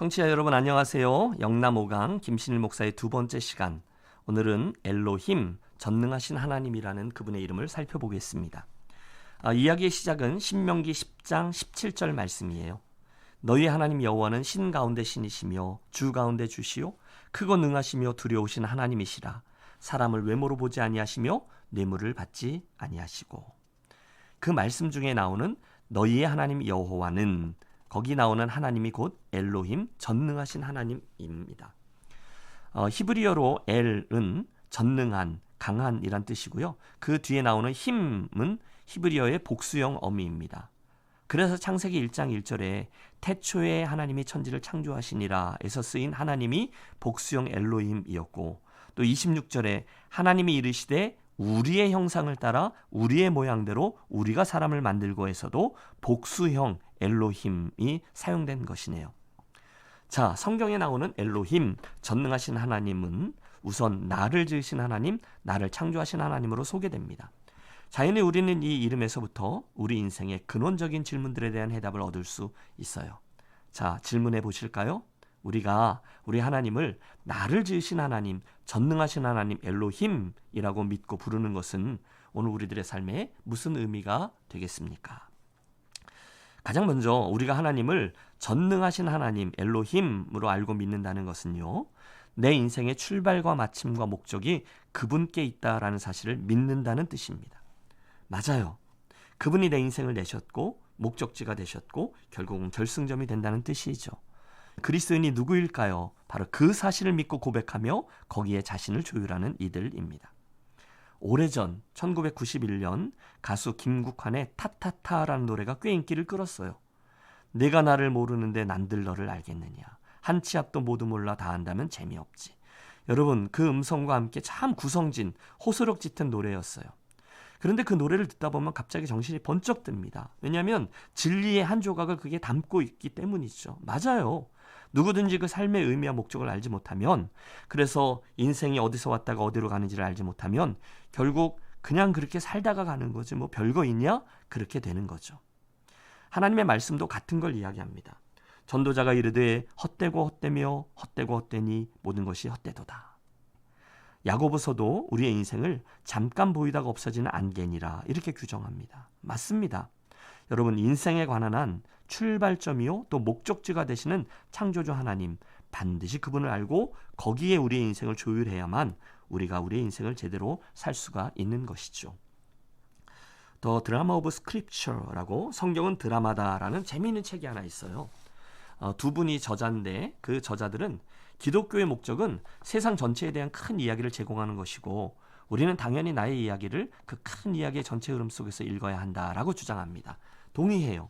청취자 여러분 안녕하세요. 영남 5강 김신일 목사의 두 번째 시간. 오늘은 엘로힘 전능하신 하나님이라는 그분의 이름을 살펴보겠습니다. 아, 이야기의 시작은 신명기 10장 17절 말씀이에요. 너희 하나님 여호와는 신 가운데 신이시며 주 가운데 주시요 크고 능하시며 두려우신 하나님이시라. 사람을 외모로 보지 아니하시며 뇌물을 받지 아니하시고. 그 말씀 중에 나오는 너희의 하나님 여호와는 거기 나오는 하나님이 곧 엘로힘 전능하신 하나님입니다. 어, 히브리어로 엘은 전능한, 강한이란 뜻이고요. 그 뒤에 나오는 힘은 히브리어의 복수형 어미입니다. 그래서 창세기 1장 1절에 태초에 하나님이 천지를 창조하시니라에서 쓰인 하나님이 복수형 엘로힘이었고 또 26절에 하나님이 이르시되 우리의 형상을 따라 우리의 모양대로 우리가 사람을 만들고 해서도 복수형 엘로힘이 사용된 것이네요. 자, 성경에 나오는 엘로힘, 전능하신 하나님은 우선 나를 지으신 하나님, 나를 창조하신 하나님으로 소개됩니다. 자연히 우리는 이 이름에서부터 우리 인생의 근원적인 질문들에 대한 해답을 얻을 수 있어요. 자, 질문해 보실까요? 우리가 우리 하나님을 나를 지으신 하나님, 전능하신 하나님 엘로힘이라고 믿고 부르는 것은 오늘 우리들의 삶에 무슨 의미가 되겠습니까? 가장 먼저 우리가 하나님을 전능하신 하나님 엘로힘으로 알고 믿는다는 것은요. 내 인생의 출발과 마침과 목적이 그분께 있다라는 사실을 믿는다는 뜻입니다. 맞아요. 그분이 내 인생을 내셨고 목적지가 되셨고 결국은 결승점이 된다는 뜻이죠. 그리스도인이 누구일까요? 바로 그 사실을 믿고 고백하며 거기에 자신을 조율하는 이들입니다. 오래전 1991년 가수 김국환의 타타타라는 노래가 꽤 인기를 끌었어요. 내가 나를 모르는데 난들 너를 알겠느냐. 한 치 앞도 모두 몰라 다 한다면 재미없지. 여러분 그 음성과 함께 참 구성진 호소력 짙은 노래였어요. 그런데 그 노래를 듣다 보면 갑자기 정신이 번쩍 듭니다. 왜냐하면 진리의 한 조각을 그게 담고 있기 때문이죠. 맞아요. 누구든지 그 삶의 의미와 목적을 알지 못하면 그래서 인생이 어디서 왔다가 어디로 가는지를 알지 못하면 결국 그냥 그렇게 살다가 가는 거지 뭐 별거 있냐? 그렇게 되는 거죠. 하나님의 말씀도 같은 걸 이야기합니다. 전도자가 이르되 헛되고 헛되며 헛되고 헛되니 모든 것이 헛되도다. 야고보서도 우리의 인생을 잠깐 보이다가 없어지는 안개니라 이렇게 규정합니다. 맞습니다. 여러분 인생에 관한 한 출발점이요 또 목적지가 되시는 창조주 하나님 반드시 그분을 알고 거기에 우리의 인생을 조율해야만 우리가 우리의 인생을 제대로 살 수가 있는 것이죠. 더 드라마 오브 스크립처라고 성경은 드라마다라는 재미있는 책이 하나 있어요. 어, 두 분이 저자인데 그 저자들은 기독교의 목적은 세상 전체에 대한 큰 이야기를 제공하는 것이고 우리는 당연히 나의 이야기를 그 큰 이야기의 전체 흐름 속에서 읽어야 한다라고 주장합니다. 동의해요.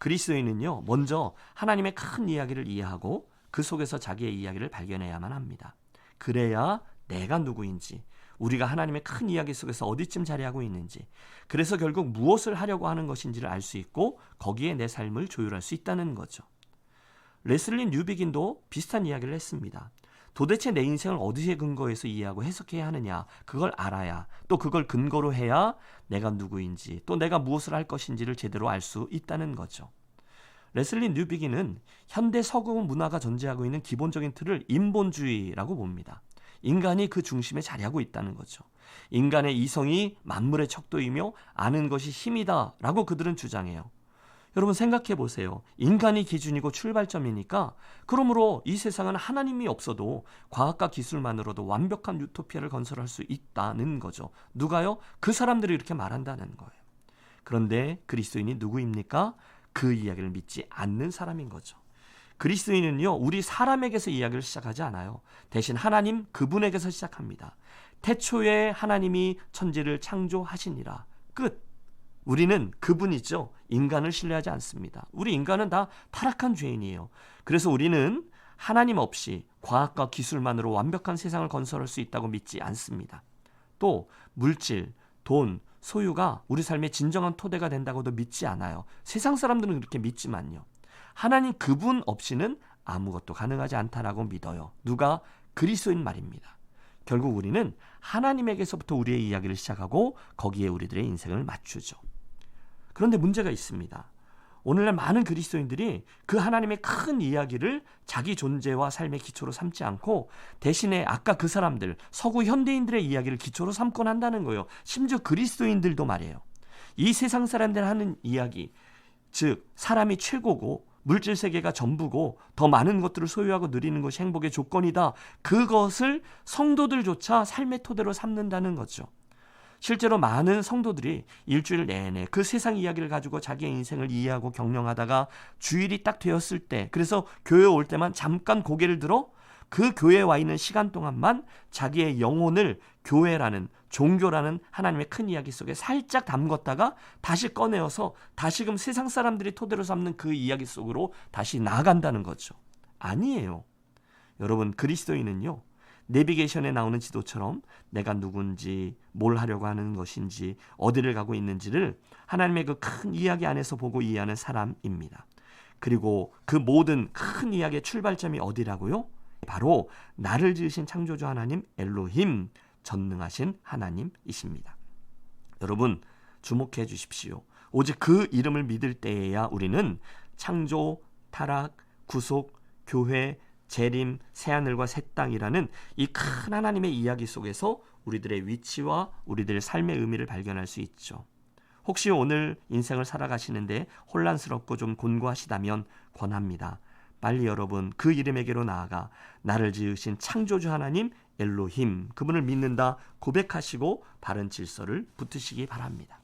그리스도인은요, 먼저 하나님의 큰 이야기를 이해하고 그 속에서 자기의 이야기를 발견해야만 합니다. 그래야 내가 누구인지, 우리가 하나님의 큰 이야기 속에서 어디쯤 자리하고 있는지, 그래서 결국 무엇을 하려고 하는 것인지를 알 수 있고 거기에 내 삶을 조율할 수 있다는 거죠. 레슬리 뉴비긴도 비슷한 이야기를 했습니다. 도대체 내 인생을 어디에 근거해서 이해하고 해석해야 하느냐 그걸 알아야 또 그걸 근거로 해야 내가 누구인지 또 내가 무엇을 할 것인지를 제대로 알 수 있다는 거죠. 레슬리 뉴비기는 현대 서구 문화가 전제하고 있는 기본적인 틀을 인본주의라고 봅니다. 인간이 그 중심에 자리하고 있다는 거죠. 인간의 이성이 만물의 척도이며 아는 것이 힘이다라고 그들은 주장해요. 여러분 생각해 보세요. 인간이 기준이고 출발점이니까 그러므로 이 세상은 하나님이 없어도 과학과 기술만으로도 완벽한 유토피아를 건설할 수 있다는 거죠. 누가요? 그 사람들이 이렇게 말한다는 거예요. 그런데 그리스도인이 누구입니까? 그 이야기를 믿지 않는 사람인 거죠. 그리스도인은요, 우리 사람에게서 이야기를 시작하지 않아요. 대신 하나님 그분에게서 시작합니다. 태초에 하나님이 천지를 창조하시니라. 끝. 우리는 그분이죠. 인간을 신뢰하지 않습니다. 우리 인간은 다 타락한 죄인이에요. 그래서 우리는 하나님 없이 과학과 기술만으로 완벽한 세상을 건설할 수 있다고 믿지 않습니다. 또 물질, 돈, 소유가 우리 삶의 진정한 토대가 된다고도 믿지 않아요. 세상 사람들은 그렇게 믿지만요. 하나님 그분 없이는 아무것도 가능하지 않다라고 믿어요. 누가 그리스도인 말입니다. 결국 우리는 하나님에게서부터 우리의 이야기를 시작하고 거기에 우리들의 인생을 맞추죠. 그런데 문제가 있습니다. 오늘날 많은 그리스도인들이 그 하나님의 큰 이야기를 자기 존재와 삶의 기초로 삼지 않고 대신에 아까 그 사람들 서구 현대인들의 이야기를 기초로 삼곤 한다는 거예요. 심지어 그리스도인들도 말이에요. 이 세상 사람들 하는 이야기, 즉 사람이 최고고 물질 세계가 전부고 더 많은 것들을 소유하고 누리는 것이 행복의 조건이다. 그것을 성도들조차 삶의 토대로 삼는다는 거죠. 실제로 많은 성도들이 일주일 내내 그 세상 이야기를 가지고 자기의 인생을 이해하고 경영하다가 주일이 딱 되었을 때 그래서 교회 올 때만 잠깐 고개를 들어 그 교회에 와 있는 시간 동안만 자기의 영혼을 교회라는 종교라는 하나님의 큰 이야기 속에 살짝 담궜다가 다시 꺼내어서 다시금 세상 사람들이 토대로 삼는 그 이야기 속으로 다시 나아간다는 거죠. 아니에요. 여러분 그리스도인은요. 내비게이션에 나오는 지도처럼 내가 누군지 뭘 하려고 하는 것인지 어디를 가고 있는지를 하나님의 그 큰 이야기 안에서 보고 이해하는 사람입니다. 그리고 그 모든 큰 이야기의 출발점이 어디라고요? 바로 나를 지으신 창조주 하나님 엘로힘 전능하신 하나님이십니다. 여러분 주목해 주십시오. 오직 그 이름을 믿을 때에야 우리는 창조, 타락, 구속, 교회, 재림, 새하늘과 새 땅이라는 이 큰 하나님의 이야기 속에서 우리들의 위치와 우리들의 삶의 의미를 발견할 수 있죠. 혹시 오늘 인생을 살아가시는데 혼란스럽고 좀 곤고하시다면 권합니다. 빨리 여러분 그 이름에게로 나아가 나를 지으신 창조주 하나님 엘로힘 그분을 믿는다 고백하시고 바른 질서를 붙으시기 바랍니다.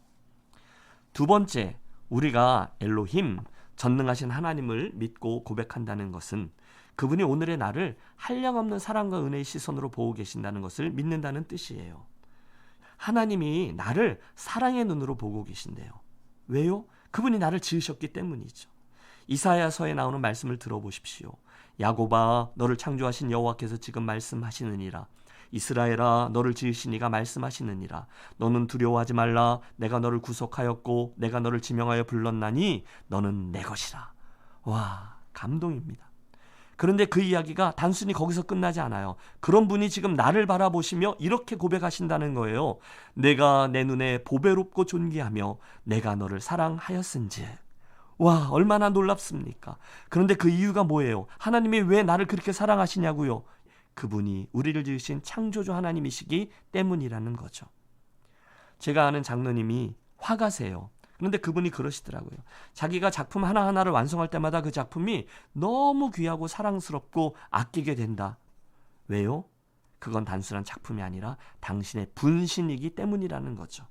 두 번째 우리가 엘로힘 전능하신 하나님을 믿고 고백한다는 것은 그분이 오늘의 나를 한량없는 사랑과 은혜의 시선으로 보고 계신다는 것을 믿는다는 뜻이에요. 하나님이 나를 사랑의 눈으로 보고 계신데요. 왜요? 그분이 나를 지으셨기 때문이죠. 이사야서에 나오는 말씀을 들어보십시오. 야고바 너를 창조하신 여호와께서 지금 말씀하시느니라. 이스라엘아 너를 지으시니가 말씀하시느니라. 너는 두려워하지 말라. 내가 너를 구속하였고 내가 너를 지명하여 불렀나니 너는 내 것이라. 와 감동입니다. 그런데 그 이야기가 단순히 거기서 끝나지 않아요. 그런 분이 지금 나를 바라보시며 이렇게 고백하신다는 거예요. 내가 내 눈에 보배롭고 존귀하며 내가 너를 사랑하였은지. 와, 얼마나 놀랍습니까? 그런데 그 이유가 뭐예요? 하나님이 왜 나를 그렇게 사랑하시냐고요? 그분이 우리를 지으신 창조주 하나님이시기 때문이라는 거죠. 제가 아는 장로님이 화가세요. 그런데 그분이 그러시더라고요. 자기가 작품 하나하나를 완성할 때마다 그 작품이 너무 귀하고 사랑스럽고 아끼게 된다. 왜요? 그건 단순한 작품이 아니라 당신의 분신이기 때문이라는 거죠.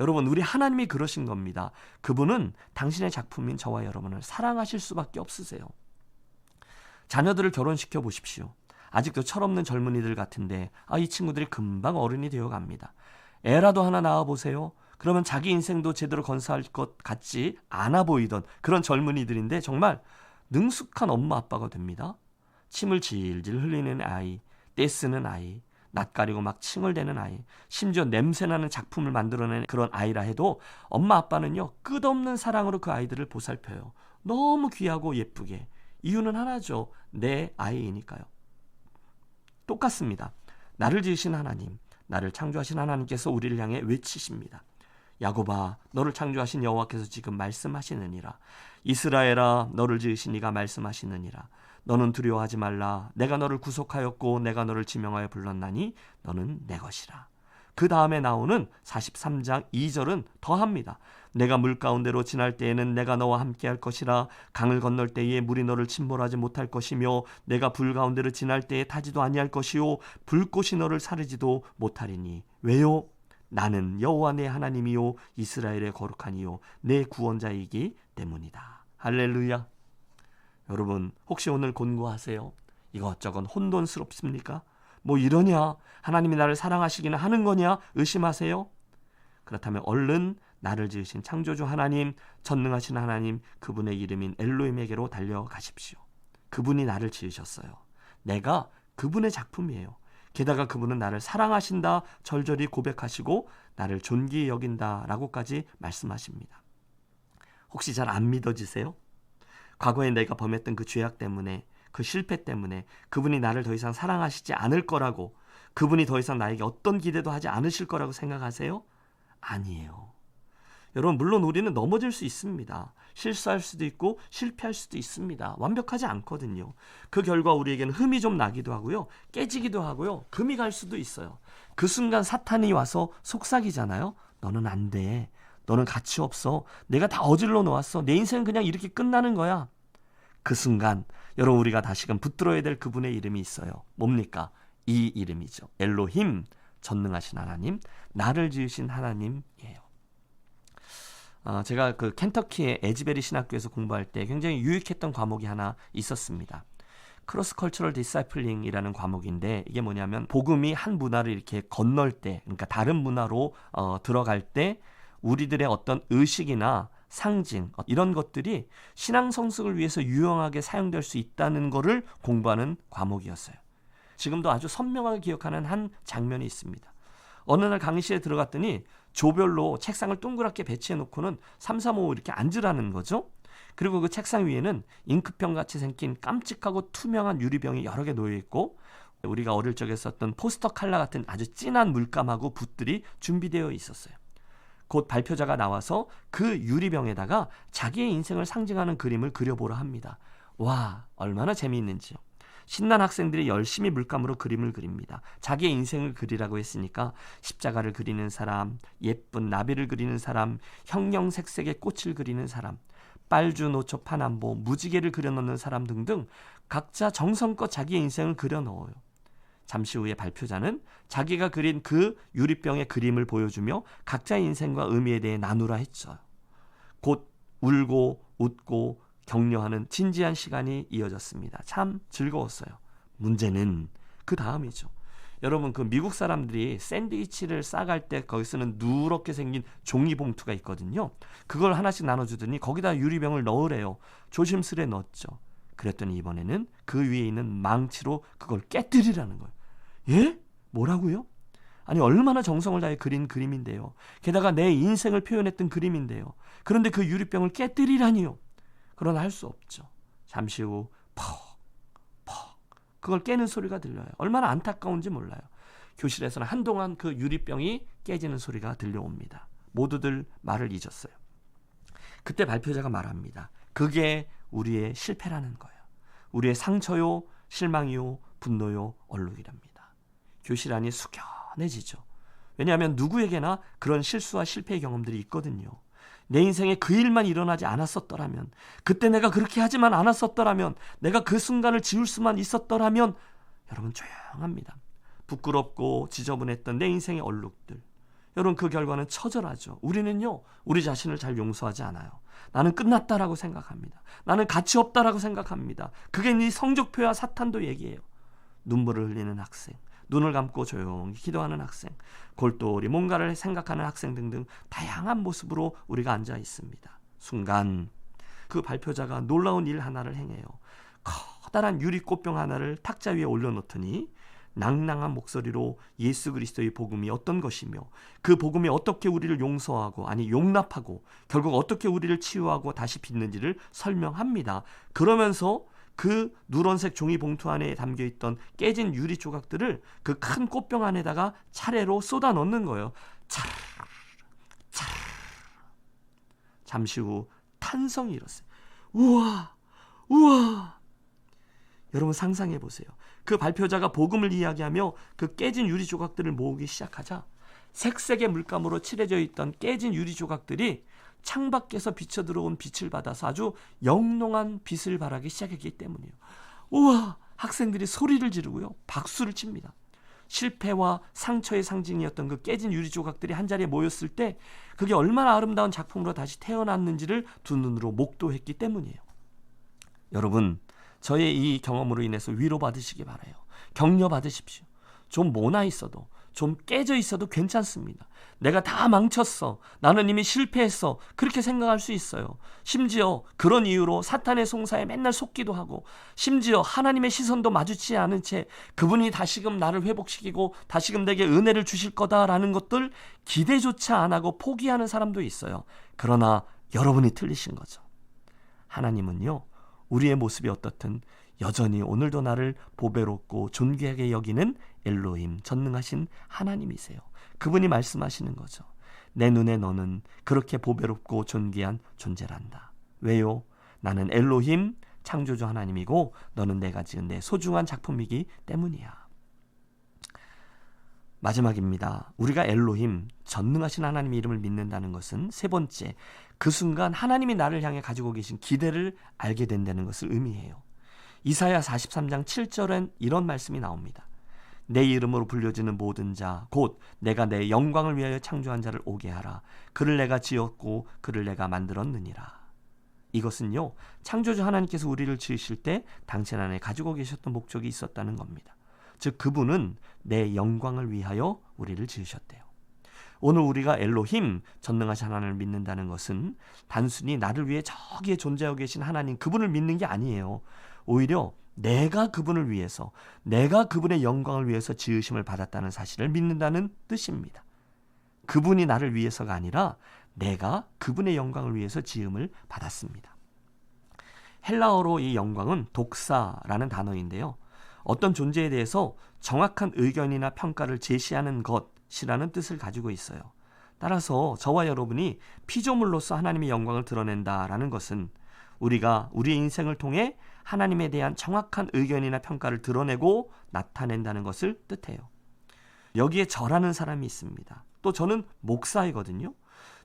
여러분, 우리 하나님이 그러신 겁니다. 그분은 당신의 작품인 저와 여러분을 사랑하실 수밖에 없으세요. 자녀들을 결혼시켜 보십시오. 아직도 철없는 젊은이들 같은데, 아, 이 친구들이 금방 어른이 되어 갑니다. 애라도 하나 낳아 보세요. 그러면 자기 인생도 제대로 건사할 것 같지 않아 보이던 그런 젊은이들인데 정말 능숙한 엄마 아빠가 됩니다. 침을 질질 흘리는 아이, 떼쓰는 아이, 낯가리고 막 칭얼대는 아이, 심지어 냄새나는 작품을 만들어낸 그런 아이라 해도 엄마 아빠는요 끝없는 사랑으로 그 아이들을 보살펴요. 너무 귀하고 예쁘게. 이유는 하나죠. 내 아이이니까요. 똑같습니다. 나를 지으신 하나님, 나를 창조하신 하나님께서 우리를 향해 외치십니다. 야고바 너를 창조하신 여호와께서 지금 말씀하시느니라 이스라엘아 너를 지으신 이가 말씀하시느니라 너는 두려워하지 말라 내가 너를 구속하였고 내가 너를 지명하여 불렀나니 너는 내 것이라 그 다음에 나오는 43장 2절은 더합니다. 내가 물 가운데로 지날 때에는 내가 너와 함께 할 것이라 강을 건널 때에 물이 너를 침몰하지 못할 것이며 내가 불 가운데로 지날 때에 타지도 아니할 것이요 불꽃이 너를 사르지도 못하리니 왜요? 나는 여호와 내 하나님이요 이스라엘의 거룩하니요 내 구원자이기 때문이다. 할렐루야. 여러분 혹시 오늘 곤고하세요? 이것저것 혼돈스럽습니까? 뭐 이러냐? 하나님이 나를 사랑하시기는 하는 거냐? 의심하세요? 그렇다면 얼른 나를 지으신 창조주 하나님, 전능하신 하나님, 그분의 이름인 엘로임에게로 달려가십시오. 그분이 나를 지으셨어요. 내가 그분의 작품이에요. 게다가 그분은 나를 사랑하신다 절절히 고백하시고 나를 존귀히 여긴다라고까지 말씀하십니다. 혹시 잘 안 믿어지세요? 과거에 내가 범했던 그 죄악 때문에 그 실패 때문에 그분이 나를 더 이상 사랑하시지 않을 거라고 그분이 더 이상 나에게 어떤 기대도 하지 않으실 거라고 생각하세요? 아니에요. 여러분 물론 우리는 넘어질 수 있습니다. 실수할 수도 있고 실패할 수도 있습니다. 완벽하지 않거든요. 그 결과 우리에게는 흠이 좀 나기도 하고요. 깨지기도 하고요. 금이 갈 수도 있어요. 그 순간 사탄이 와서 속삭이잖아요. 너는 안 돼. 너는 가치 없어. 내가 다 어질러 놓았어. 내 인생은 그냥 이렇게 끝나는 거야. 그 순간 여러분 우리가 다시금 붙들어야 될 그분의 이름이 있어요. 뭡니까? 이 이름이죠. 엘로힘 전능하신 하나님, 나를 지으신 하나님이에요. 어, 제가 그 켄터키의 에지베리 신학교에서 공부할 때 굉장히 유익했던 과목이 하나 있었습니다. 크로스 컬처럴 디사이플링이라는 과목인데 이게 뭐냐면 복음이 한 문화를 이렇게 건널 때 그러니까 다른 문화로 어, 들어갈 때 우리들의 어떤 의식이나 상징 어, 이런 것들이 신앙 성숙을 위해서 유용하게 사용될 수 있다는 것을 공부하는 과목이었어요. 지금도 아주 선명하게 기억하는 한 장면이 있습니다. 어느 날 강의실에 들어갔더니 조별로 책상을 동그랗게 배치해 놓고는 3, 3, 5 이렇게 앉으라는 거죠. 그리고 그 책상 위에는 잉크병 같이 생긴 깜찍하고 투명한 유리병이 여러 개 놓여 있고 우리가 어릴 적에 썼던 포스터 칼라 같은 아주 진한 물감하고 붓들이 준비되어 있었어요. 곧 발표자가 나와서 그 유리병에다가 자기의 인생을 상징하는 그림을 그려보라 합니다. 와, 얼마나 재미있는지요. 신난 학생들이 열심히 물감으로 그림을 그립니다. 자기의 인생을 그리라고 했으니까 십자가를 그리는 사람, 예쁜 나비를 그리는 사람, 형형색색의 꽃을 그리는 사람, 빨주, 노초, 파남보, 무지개를 그려넣는 사람 등등 각자 정성껏 자기의 인생을 그려 넣어요. 잠시 후에 발표자는 자기가 그린 그 유리병의 그림을 보여주며 각자의 인생과 의미에 대해 나누라 했죠. 곧 울고 웃고 격려하는 진지한 시간이 이어졌습니다. 참 즐거웠어요. 문제는 그 다음이죠. 여러분 그 미국 사람들이 샌드위치를 싸갈 때 거기 쓰는 누렇게 생긴 종이 봉투가 있거든요. 그걸 하나씩 나눠주더니 거기다 유리병을 넣으래요. 조심스레 넣었죠. 그랬더니 이번에는 그 위에 있는 망치로 그걸 깨뜨리라는 거예요. 예? 뭐라고요? 아니 얼마나 정성을 다해 그린 그림인데요. 게다가 내 인생을 표현했던 그림인데요. 그런데 그 유리병을 깨뜨리라니요. 그러나 할 수 없죠. 잠시 후 퍽, 퍽 그걸 깨는 소리가 들려요. 얼마나 안타까운지 몰라요. 교실에서는 한동안 그 유리병이 깨지는 소리가 들려옵니다. 모두들 말을 잊었어요. 그때 발표자가 말합니다. 그게 우리의 실패라는 거예요. 우리의 상처요, 실망이요, 분노요, 얼룩이랍니다. 교실 안이 숙연해지죠. 왜냐하면 누구에게나 그런 실수와 실패의 경험들이 있거든요. 내 인생에 그 일만 일어나지 않았었더라면, 그때 내가 그렇게 하지만 않았었더라면, 내가 그 순간을 지울 수만 있었더라면, 여러분 조용합니다. 부끄럽고 지저분했던 내 인생의 얼룩들. 여러분 그 결과는 처절하죠. 우리는요, 우리 자신을 잘 용서하지 않아요. 나는 끝났다라고 생각합니다. 나는 가치 없다라고 생각합니다. 그게 네 성적표야 사탄도 얘기해요. 눈물을 흘리는 학생. 눈을 감고 조용히 기도하는 학생, 골똘히 뭔가를 생각하는 학생 등등 다양한 모습으로 우리가 앉아 있습니다. 순간 그 발표자가 놀라운 일 하나를 행해요. 커다란 유리 꽃병 하나를 탁자 위에 올려놓더니 낭낭한 목소리로 예수 그리스도의 복음이 어떤 것이며 그 복음이 어떻게 우리를 용서하고 아니 용납하고 결국 어떻게 우리를 치유하고 다시 빚는지를 설명합니다. 그러면서 그 누런색 종이 봉투 안에 담겨 있던 깨진 유리 조각들을 그 큰 꽃병 안에다가 차례로 쏟아 넣는 거예요. 잠시 후 탄성이 일었어요. 우와, 우와. 여러분 상상해 보세요. 그 발표자가 복음을 이야기하며 그 깨진 유리 조각들을 모으기 시작하자 색색의 물감으로 칠해져 있던 깨진 유리 조각들이 창밖에서 비쳐 들어온 빛을 받아서 아주 영롱한 빛을 발하기 시작했기 때문이에요. 우와! 학생들이 소리를 지르고요. 박수를 칩니다. 실패와 상처의 상징이었던 그 깨진 유리 조각들이 한 자리에 모였을 때 그게 얼마나 아름다운 작품으로 다시 태어났는지를 두 눈으로 목도했기 때문이에요. 여러분, 저의 이 경험으로 인해서 위로받으시기 바라요. 격려 받으십시오. 좀 모나 있어도 좀 깨져 있어도 괜찮습니다. 내가 다 망쳤어. 나는 이미 실패했어. 그렇게 생각할 수 있어요. 심지어 그런 이유로 사탄의 송사에 맨날 속기도 하고, 심지어 하나님의 시선도 마주치지 않은 채 그분이 다시금 나를 회복시키고 다시금 내게 은혜를 주실 거다라는 것들 기대조차 안 하고 포기하는 사람도 있어요. 그러나 여러분이 틀리신 거죠. 하나님은요, 우리의 모습이 어떻든 여전히 오늘도 나를 보배롭고 존귀하게 여기는 엘로힘 전능하신 하나님이세요. 그분이 말씀하시는 거죠. 내 눈에 너는 그렇게 보배롭고 존귀한 존재란다. 왜요? 나는 엘로힘 창조주 하나님이고 너는 내가 지은 내 소중한 작품이기 때문이야. 마지막입니다. 우리가 엘로힘 전능하신 하나님 이름을 믿는다는 것은 세 번째 그 순간 하나님이 나를 향해 가지고 계신 기대를 알게 된다는 것을 의미해요. 이사야 43장 7절엔 이런 말씀이 나옵니다. 내 이름으로 불려지는 모든 자, 곧 내가 내 영광을 위하여 창조한 자를 오게 하라. 그를 내가 지었고 그를 내가 만들었느니라. 이것은요, 창조주 하나님께서 우리를 지으실 때 당신 안에 가지고 계셨던 목적이 있었다는 겁니다. 즉, 그분은 내 영광을 위하여 우리를 지으셨대요. 오늘 우리가 엘로힘 전능하신 하나님을 믿는다는 것은 단순히 나를 위해 저기에 존재하고 계신 하나님 그분을 믿는 게 아니에요. 오히려 내가 그분을 위해서 내가 그분의 영광을 위해서 지으심을 받았다는 사실을 믿는다는 뜻입니다. 그분이 나를 위해서가 아니라 내가 그분의 영광을 위해서 지음을 받았습니다. 헬라어로 이 영광은 독사라는 단어인데요. 어떤 존재에 대해서 정확한 의견이나 평가를 제시하는 것이라는 뜻을 가지고 있어요. 따라서 저와 여러분이 피조물로서 하나님의 영광을 드러낸다라는 것은 우리가 우리의 인생을 통해 하나님에 대한 정확한 의견이나 평가를 드러내고 나타낸다는 것을 뜻해요. 여기에 저라는 사람이 있습니다. 또 저는 목사이거든요.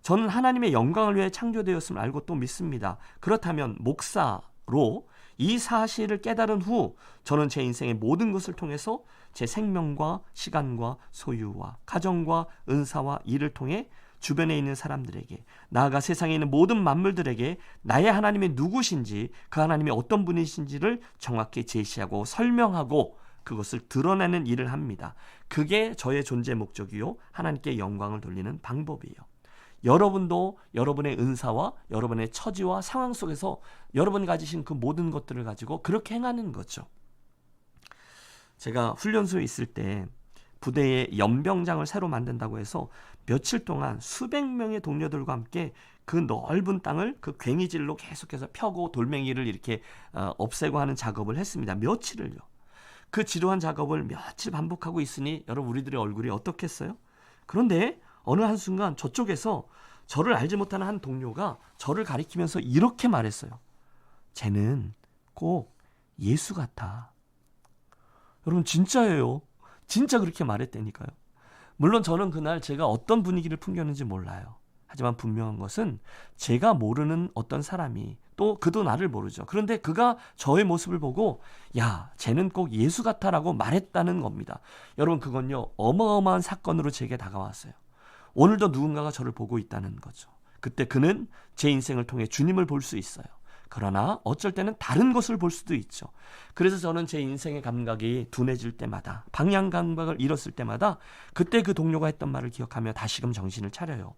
저는 하나님의 영광을 위해 창조되었음을 알고 또 믿습니다. 그렇다면 목사로 이 사실을 깨달은 후 저는 제 인생의 모든 것을 통해서 제 생명과 시간과 소유와 가정과 은사와 일을 통해 주변에 있는 사람들에게 나아가 세상에 있는 모든 만물들에게 나의 하나님이 누구신지 그 하나님이 어떤 분이신지를 정확히 제시하고 설명하고 그것을 드러내는 일을 합니다. 그게 저의 존재 목적이요 하나님께 영광을 돌리는 방법이에요. 여러분도 여러분의 은사와 여러분의 처지와 상황 속에서 여러분이 가지신 그 모든 것들을 가지고 그렇게 행하는 거죠. 제가 훈련소에 있을 때 부대에 연병장을 새로 만든다고 해서 며칠 동안 수백 명의 동료들과 함께 그 넓은 땅을 그 괭이질로 계속해서 펴고 돌멩이를 이렇게 어, 없애고 하는 작업을 했습니다. 며칠을요. 그 지루한 작업을 며칠 반복하고 있으니 여러분 우리들의 얼굴이 어떻겠어요? 그런데 어느 한순간 저쪽에서 저를 알지 못하는 한 동료가 저를 가리키면서 이렇게 말했어요. 쟤는 꼭 예수 같아. 여러분 진짜예요. 진짜 그렇게 말했다니까요. 물론 저는 그날 제가 어떤 분위기를 풍겼는지 몰라요. 하지만 분명한 것은 제가 모르는 어떤 사람이 또 그도 나를 모르죠. 그런데 그가 저의 모습을 보고 야, 쟤는 꼭 예수 같아라고 말했다는 겁니다. 여러분 그건요. 어마어마한 사건으로 제게 다가왔어요. 오늘도 누군가가 저를 보고 있다는 거죠. 그때 그는 제 인생을 통해 주님을 볼 수 있어요. 그러나 어쩔 때는 다른 것을 볼 수도 있죠. 그래서 저는 제 인생의 감각이 둔해질 때마다 방향 감각을 잃었을 때마다 그때 그 동료가 했던 말을 기억하며 다시금 정신을 차려요.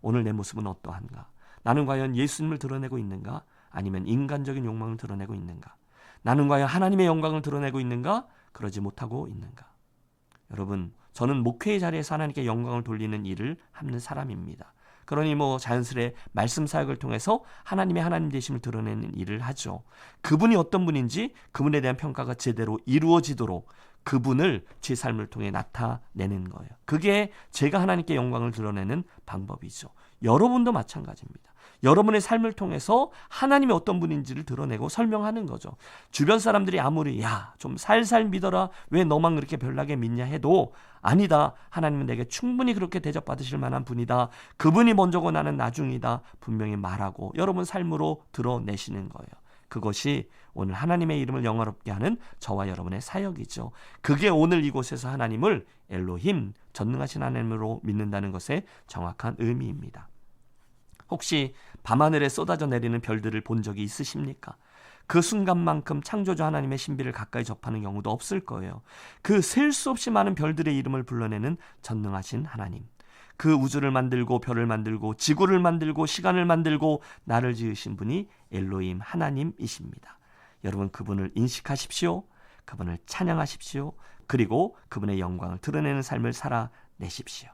오늘 내 모습은 어떠한가? 나는 과연 예수님을 드러내고 있는가? 아니면 인간적인 욕망을 드러내고 있는가? 나는 과연 하나님의 영광을 드러내고 있는가? 그러지 못하고 있는가? 여러분, 저는 목회의 자리에서 하나님께 영광을 돌리는 일을 하는 사람입니다. 그러니 뭐 자연스레 말씀 사역을 통해서 하나님의 하나님 되심을 드러내는 일을 하죠. 그분이 어떤 분인지 그분에 대한 평가가 제대로 이루어지도록 그분을 제 삶을 통해 나타내는 거예요. 그게 제가 하나님께 영광을 드러내는 방법이죠. 여러분도 마찬가지입니다. 여러분의 삶을 통해서 하나님이 어떤 분인지를 드러내고 설명하는 거죠. 주변 사람들이 아무리 야, 좀 살살 믿어라. 왜 너만 그렇게 별나게 믿냐 해도 아니다. 하나님은 내게 충분히 그렇게 대접받으실 만한 분이다. 그분이 먼저고 나는 나중이다. 분명히 말하고 여러분 삶으로 드러내시는 거예요. 그것이 오늘 하나님의 이름을 영화롭게 하는 저와 여러분의 사역이죠. 그게 오늘 이곳에서 하나님을 엘로힘 전능하신 하나님으로 믿는다는 것의 정확한 의미입니다. 혹시 밤하늘에 쏟아져 내리는 별들을 본 적이 있으십니까? 그 순간만큼 창조주 하나님의 신비를 가까이 접하는 경우도 없을 거예요. 그 셀 수 없이 많은 별들의 이름을 불러내는 전능하신 하나님. 그 우주를 만들고 별을 만들고 지구를 만들고 시간을 만들고 나를 지으신 분이 엘로임 하나님이십니다. 여러분 그분을 인식하십시오. 그분을 찬양하십시오. 그리고 그분의 영광을 드러내는 삶을 살아내십시오.